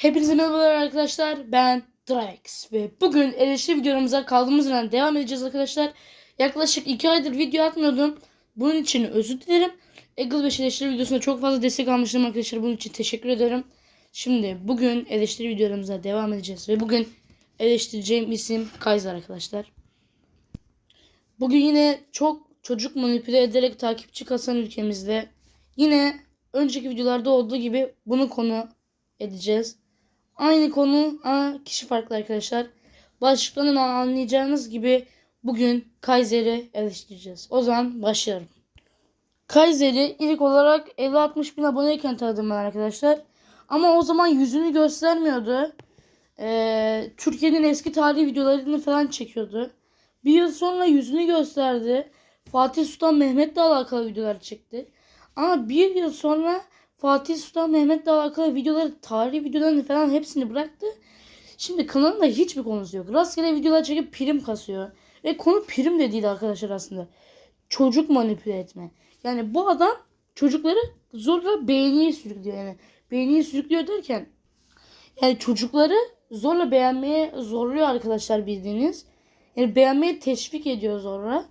Hepinize merhabalar arkadaşlar. Ben Drax ve bugün eleştiri videolarımıza kaldığımız yerden devam edeceğiz arkadaşlar. Yaklaşık 2 aydır video atmıyordum. Bunun için özür dilerim. Eagle 5 eleştiri videosunda çok fazla destek almıştım arkadaşlar. Bunun için teşekkür ederim. Şimdi bugün eleştiri videolarımıza devam edeceğiz ve bugün eleştireceğim isim Kaiser arkadaşlar. Bugün yine çok çocuk manipüle ederek takipçi kasan ülkemizde yine önceki videolarda olduğu gibi bunu konu edeceğiz. Aynı konu ama kişi farklı arkadaşlar. Başlıklarından anlayacağınız gibi bugün Kaiser'i eleştireceğiz. O zaman başlayalım. Kaiser'i ilk olarak 50-60 bin aboneyken tanıdım ben arkadaşlar. Ama o zaman yüzünü göstermiyordu. Ee, Türkiye'nin eski tarihi videolarını falan çekiyordu. Bir yıl sonra yüzünü gösterdi. Fatih Sultan Mehmet'le alakalı videolar çekti. Ama bir yıl sonra Fatih Sultan Mehmet'le alakalı videoları, tarihi videolarını falan hepsini bıraktı. Şimdi kanalında hiçbir konusu yok. Rastgele videolar çekip prim kasıyor. Ve konu prim de değil arkadaşlar aslında. Çocuk manipüle etme. Yani bu adam çocukları zorla beğeniye sürüklüyor. Yani beğeniye sürüklüyor derken yani çocukları zorla beğenmeye zorluyor arkadaşlar bildiğiniz. Yani beğenmeye teşvik ediyor zorla.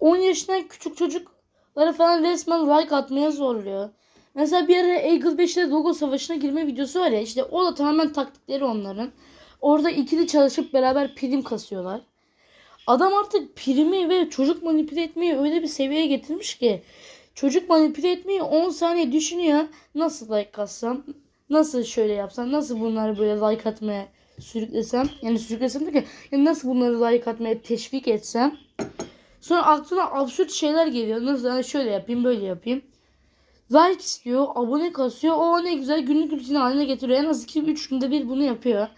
10 yaşından küçük çocuklara falan resmen like atmaya zorluyor. Mesela bir ara Eagle 5 ile logo savaşına girme videosu var ya işte o da tamamen taktikleri onların. Orada ikili çalışıp beraber prim kasıyorlar. Adam artık primi ve çocuk manipüle etmeyi öyle bir seviyeye getirmiş ki çocuk manipüle etmeyi 10 saniye düşünüyor. Nasıl like kassam, nasıl şöyle yapsam, nasıl bunları böyle like atmaya sürüklesem, yani sürüklesem de yani nasıl bunları like atmaya teşvik etsem. Sonra aklına absürt şeyler geliyor. Nasıl yani şöyle yapayım, böyle yapayım. Like istiyor, abone kasıyor. O ne güzel günlük rutin haline getiriyor. En az 2-3 günde bir bunu yapıyor.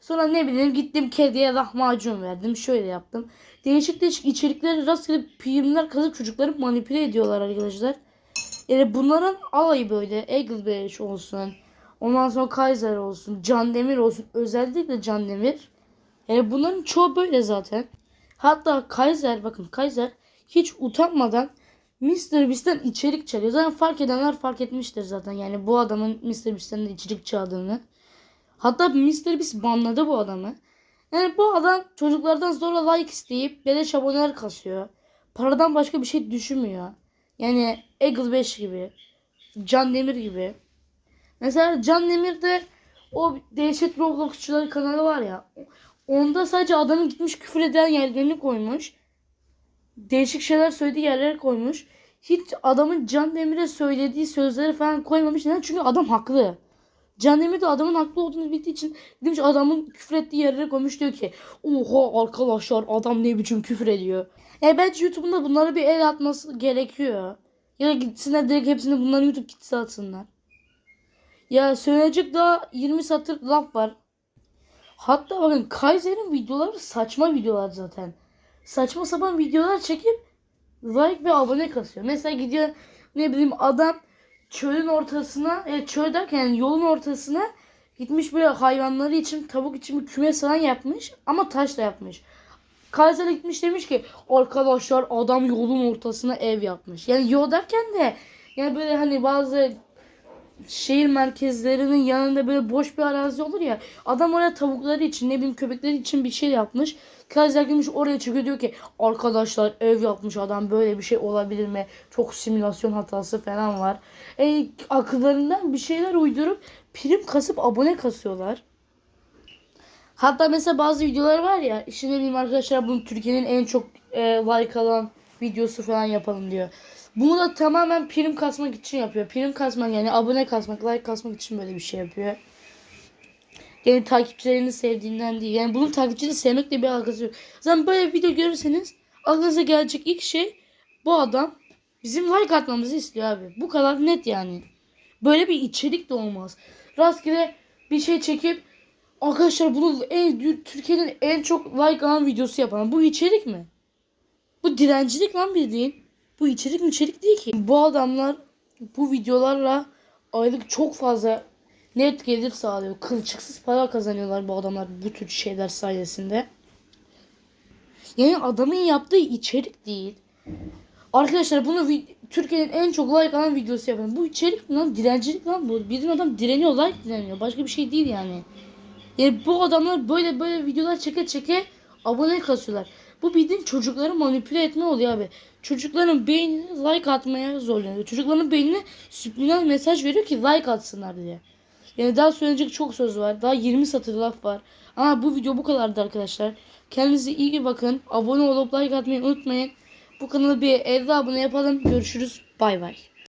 Sonra ne bileyim gittim kediye lahmacun verdim. Şöyle yaptım. Değişik değişik içerikleri rastgele primler kazıp çocukları manipüle ediyorlar arkadaşlar. Yani bunların alayı böyle. Eagle Beach olsun. Ondan sonra Kaiser olsun. Can Demir olsun. Özellikle Can Demir. Yani bunların çoğu böyle zaten. Hatta Kaiser bakın Kaiser hiç utanmadan Mr. Beast'ten içerik çalıyor. Zaten fark edenler fark etmiştir zaten. Yani bu adamın Mr. Beast'ten de içerik çaldığını. Hatta Mr. Beast banladı bu adamı. Yani bu adam çocuklardan zorla like isteyip beleş aboneler kasıyor. Paradan başka bir şey düşünmüyor. Yani Eagle 5 gibi. Can Demir gibi. Mesela Can Demir'de o Dehşet Robloxçuları kanalı var ya. Onda sadece adamın gitmiş küfür eden yerlerini koymuş. Değişik şeyler söylediği yerlere koymuş. Hiç adamın Can Demir'e söylediği sözleri falan koymamış. Neden? Çünkü adam haklı. Can Demir de adamın haklı olduğunu bildiği için demiş adamın küfür ettiği yerlere koymuş diyor ki oha arkadaşlar adam ne biçim küfür ediyor. E bence YouTube'un da bunlara bir el atması gerekiyor. Ya da gitsinler direkt hepsini bunları YouTube kitse atsınlar. Ya söyleyecek daha 20 satır laf var. Hatta bakın Kaiser'in videoları saçma videolar zaten. Saçma sapan videolar çekip like ve abone kasıyor. Mesela gidiyor ne bileyim adam çölün ortasına, e, çöl derken yani yolun ortasına gitmiş böyle hayvanları için, tavuk için bir kümes falan yapmış ama taşla yapmış. Kaiser gitmiş demiş ki arkadaşlar adam yolun ortasına ev yapmış. Yani yol derken de yani böyle hani bazı şehir merkezlerinin yanında böyle boş bir arazi olur ya. Adam oraya tavukları için ne bileyim köpekleri için bir şey yapmış. Kaiser gelmiş oraya çıkıyor diyor ki arkadaşlar ev yapmış adam böyle bir şey olabilir mi? Çok simülasyon hatası falan var. E, akıllarından bir şeyler uydurup prim kasıp abone kasıyorlar. Hatta mesela bazı videolar var ya işte ne bileyim arkadaşlar bunu Türkiye'nin en çok e, like alan videosu falan yapalım diyor. Bunu da tamamen prim kasmak için yapıyor. Prim kasmak yani abone kasmak, like kasmak için böyle bir şey yapıyor. Yani takipçilerini sevdiğinden değil. Yani bunun takipçileri sevmekle bir alakası yok. Zaten böyle video görürseniz aklınıza gelecek ilk şey bu adam bizim like atmamızı istiyor abi. Bu kadar net yani. Böyle bir içerik de olmaz. Rastgele bir şey çekip arkadaşlar bunu en Türkiye'nin en çok like alan videosu yapan bu içerik mi? Bu direncilik lan bildiğin. Bu içerik içerik değil ki. Bu adamlar bu videolarla aylık çok fazla net gelir sağlıyor. Kılçıksız para kazanıyorlar bu adamlar bu tür şeyler sayesinde. Yani adamın yaptığı içerik değil. Arkadaşlar bunu Türkiye'nin en çok like alan videosu yapın. Bu içerik mi lan? Direncilik lan bu. Bizim adam direniyor, like direniyor. Başka bir şey değil yani. Yani bu adamlar böyle böyle videolar çeke çeke abone kasıyorlar. Bu bildiğin çocukları manipüle etme oluyor abi. Çocukların beynine like atmaya zorlanıyor. Çocukların beynine subliminal mesaj veriyor ki like atsınlar diye. Yani daha söyleyecek çok söz var. Daha 20 satır laf var. Ama bu video bu kadardı arkadaşlar. Kendinize iyi bakın. Abone olup like atmayı unutmayın. Bu kanalı bir 50 abone yapalım. Görüşürüz. Bay bay.